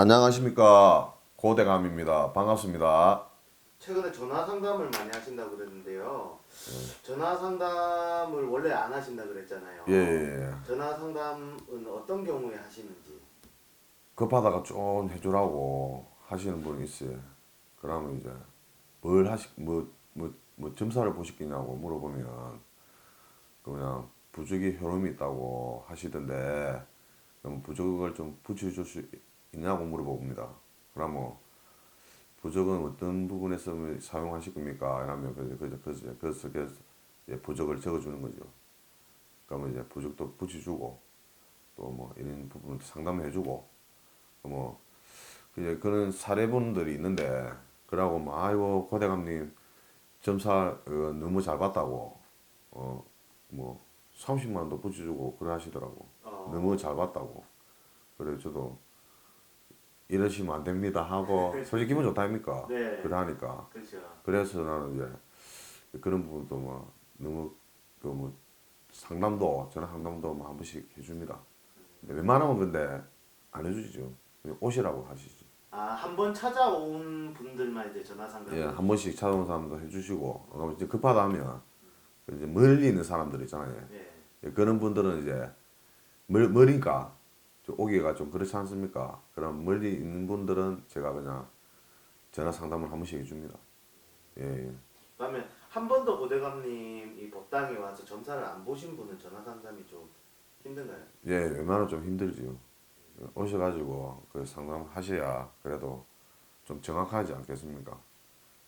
안녕하십니까 고대감입니다. 반갑습니다. 최근에 전화 상담을 많이 하신다고 그랬는데요. 전화 상담을 원래 안 하신다 그랬잖아요. 예, 예, 예. 전화 상담은 어떤 경우에 하시는지. 급하다가 좀 해주라고 하시는 분이 있어요. 그러면 이제 뭘 하시 뭐뭐 뭐 점사를 보시겠냐고 물어보면 그냥 부족이 혈음이 있다고 하시던데 그럼 부족을 좀 붙여줄 수 있냐고 물어봅니다. 그러면 부족은 어떤 부분에서 사용하실 겁니까? 이러면 그래서 그래서 그래서 그래서 그래서 이제 부족을 적어주는 거죠. 그러면 이제 부족도 붙여주고 또 뭐 이런 부분 상담해주고 뭐 이제 그런 사례분들이 있는데 그러고 뭐 아이고 고대감님 점사 어, 너무 잘 봤다고 어 뭐 30만도 붙여주고 그래 하시더라고 어, 너무 잘 봤다고 그래 저도 이러시면 안 됩니다 하고 솔직히 기분 좋다 아닙니까 네. 그래 하니까 그렇죠. 그래서 나는 이제 그런 부분도 뭐 너무 그뭐 상담도 전화 상담도 뭐 한 번씩 해줍니다. 근데 웬만하면 근데 안 해주시죠. 오시라고 하시지. 아, 한 번 찾아온 분들만 이제 전화 상담. 예, 한 번씩 찾아온 사람도 해주시고, 그럼 이제 급하다 하면 이제 멀리 있는 사람들 있잖아요. 예. 예, 그런 분들은 이제 멀, 멀니까 좀 오기가 좀 그렇지 않습니까? 그럼 멀리 있는 분들은 제가 그냥 전화 상담을 한 번씩 해줍니다. 예, 예. 그다음에 한 번도 고대감님 이 법당에 와서 점사를 안 보신 분은 전화 상담이 좀 힘든가요? 예, 웬만하면 좀 힘들지요. 오셔가지고 그 상담하셔야 그래도 좀 정확하지 않겠습니까?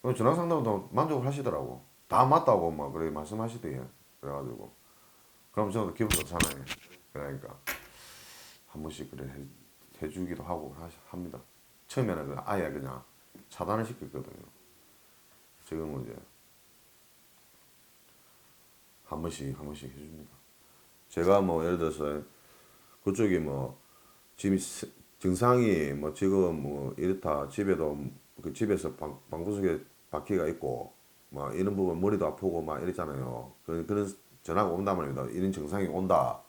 그럼 전화 상담도 만족을 하시더라고. 다 맞다고 막 그래 말씀하시대요. 그래가지고 그럼 저도 기분 좋잖아요. 그러니까 한 번씩 그래 해, 해주기도 하고 하, 합니다. 처음에는 그 아예 그냥 차단을 시켰거든요. 지금은 이제 한 번씩 한 번씩 해줍니다. 제가 뭐 예를 들어서 그쪽이 뭐 지금 세- 증상이 뭐 지금 뭐 이렇다 집에도 그 집에서 방, 방구석에 바퀴가 있고 막 이런 부분 머리도 아프고 막 이랬잖아요. 그런 그런 전화가 온단 말입니다. 이런 증상이 온다.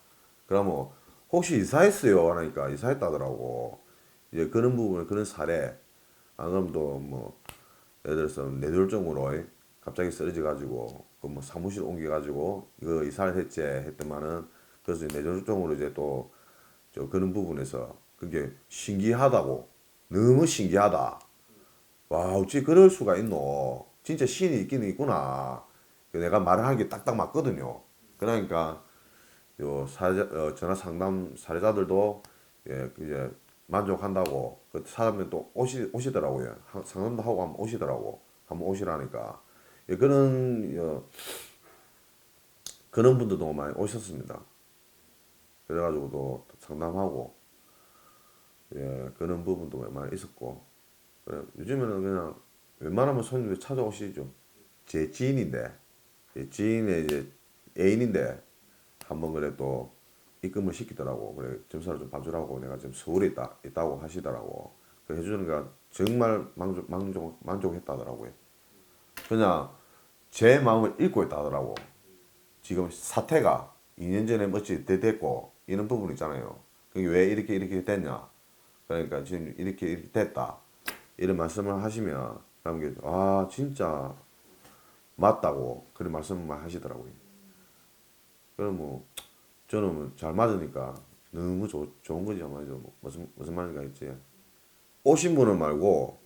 그러면 혹시 이사했어요? 하니까 이사했다더라고. 이제 그런 부분 그런 사례 안 그러면 또뭐 예를 들어서 뇌졸중으로 갑자기 쓰러져 가지고 그 뭐 사무실 옮겨 가지고 이거 이사를 했지 했더만은 그래서 뇌졸중으로 이제 또 저 그런 부분에서 그게 신기하다고 너무 신기하다. 와 어찌 그럴 수가 있노. 진짜 신이 있기는 있구나. 그 내가 말을 하는 게 딱딱 맞거든요. 그러니까 요 사례자, 어, 전화 상담 사례자들도 예, 그 이제 만족한다고 그 사람이 또 오시 오시더라고요. 한- 상담도 하고 한번 오시더라고. 한번 오시라니까. 예, 그런 어, 그런 분들도 많이 오셨습니다. 그래가지고 또 상담하고 예 그런 부분도 많이 있었고 그래, 요즘에는 그냥 웬만하면 손님들 찾아오시죠. 제 지인인데 예, 지인의 이제 애인인데 한번 그래 또 입금을 시키더라고 그래 점사를 좀 봐주라고 내가 지금 서울에 있다 있다고 하시더라고 그 해주는 거 정말 만족 만족 만족했다더라고요. 그냥 제 마음을 읽고 있다더라고. 지금 사태가 2년 전에 어찌 됐고 이런 부분 있잖아요. 그게 왜 이렇게 이렇게 됐냐? 그러니까 지금 이렇게 이렇게 됐다. 이런 말씀을 하시면 그럼 이게 아 진짜 맞다고 그런 말씀만 하시더라고요. 그럼 뭐 저는 뭐 잘 맞으니까 너무 좋, 좋은 거죠, 맞죠? 뭐 무슨 무슨 말인가 있지? 오신 분은 말고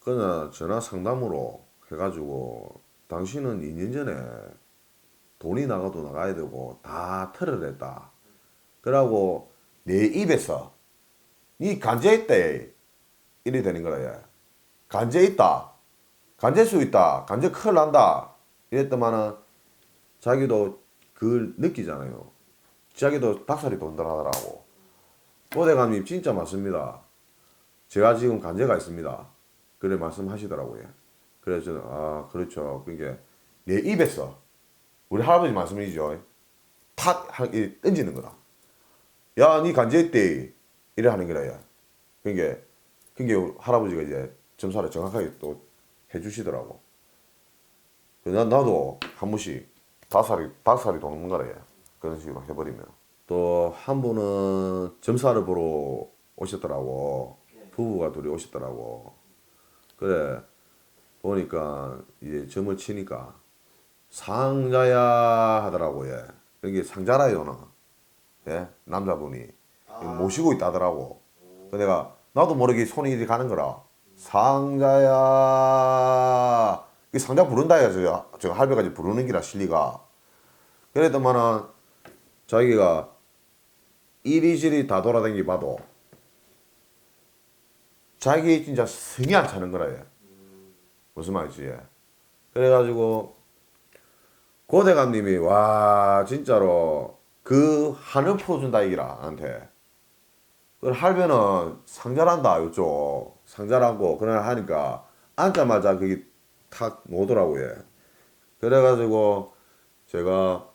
그냥 전화 상담으로 해가지고 당신은 2년 전에 돈이 나가도 나가야 되고 다 털어냈다. 그러고 내 입에서 니 간제했대 이래 되는 거라 얘. 간제 있다. 간제 수 있다. 간제 큰일 난다. 이랬더만은 자기도 그걸 느끼잖아요. 자기도 닭살이 돈다라더라고. 고대감님 진짜 맞습니다. 제가 지금 간제가 있습니다. 그래 말씀하시더라고요. 그래서 저는 아 그렇죠. 그게 내 입에서 우리 할아버지 말씀이죠. 탁 던지는 거다. 야, 니 간제 했대. 이래 하는 거라, 야. 그게, 그게 할아버지가 이제 점사를 정확하게 또 해주시더라고. 나- 나도 한 번씩 다살이, 다살이 도는 야. 그런 식으로 해버리면. 또 한 분은 점사를 보러 오셨더라고. 예. 부부가 둘이 오셨더라고. 그래 보니까 이제 점을 치니까 상자야 하더라고 예. 여기 상자라요 나. 예 남자분이 아. 모시고 있다더라고. 그 내가 나도 모르게 손이 이리 가는 거라. 상자야. 이 상자 부른다야 저, 저 할배까지 부르는 기라 실리가. 그랬더만은 자기가 이리저리 다 돌아다니 봐도 자기 진짜 성이 안 차는 거라 얘. 무슨 말이지 얘. 그래가지고 고대감님이 와 진짜로 그 하늘 풀어준다 이기라 나한테 그 할배는 상자란다 요쪽 상자라고 그날 하니까 앉자마자 그게 탁 오더라고 요. 그래가지고 제가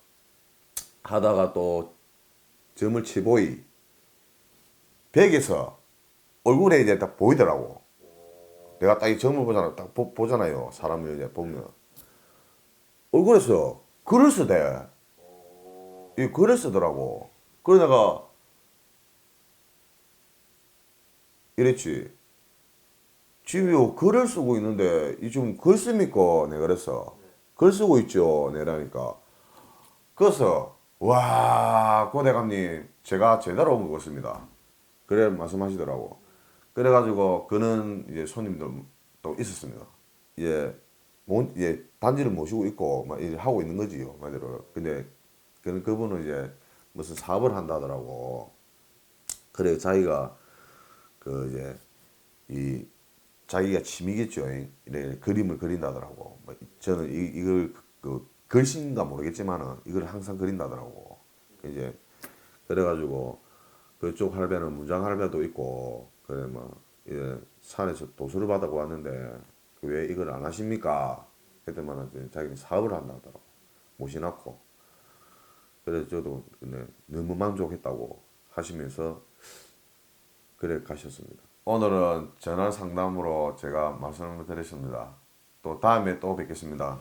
하다가 또 점을 치보이 벽에서 얼굴에 이제 딱 보이더라고. 내가 딱 이 점을 보잖아 딱 보, 보잖아요 사람을 이제 보면. 얼굴에서 글을 쓰대. 이 글을 쓰더라고. 그러다가 이랬지 집이요 글을 쓰고 있는데 이 지금 글 씁니까? 내가 그랬어 글 쓰고 있죠 내라니까. 그래서 와 고대감님 제가 제대로 같습니다. 그래 말씀하시더라고. 그래가지고 그는 이제 손님들도 있었습니다. 예, 모, 예 단지를 모시고 있고 막 하고 있는 거지요 말대로. 근데 그는 그분은 이제 무슨 사업을 한다더라고. 그래 자기가 그 이제 이 자기가 취미겠죠. 이래 그림을 그린다더라고. 뭐 저는 이, 이걸 그 글씨인가 모르겠지만은 이걸 항상 그린다더라고. 이제 그래가지고 그쪽 할배는 문장 할배도 있고 그래 뭐 이제 산에서 도수를 받아고 왔는데 그왜 이걸 안 하십니까? 그때만은 이제 자기는 사업을 한다더라고. 모시놨고 그래서 저도 근데 너무 만족했다고 하시면서 그래 가셨습니다. 오늘은 전화 상담으로 제가 말씀을 드렸습니다. 또 다음에 또 뵙겠습니다.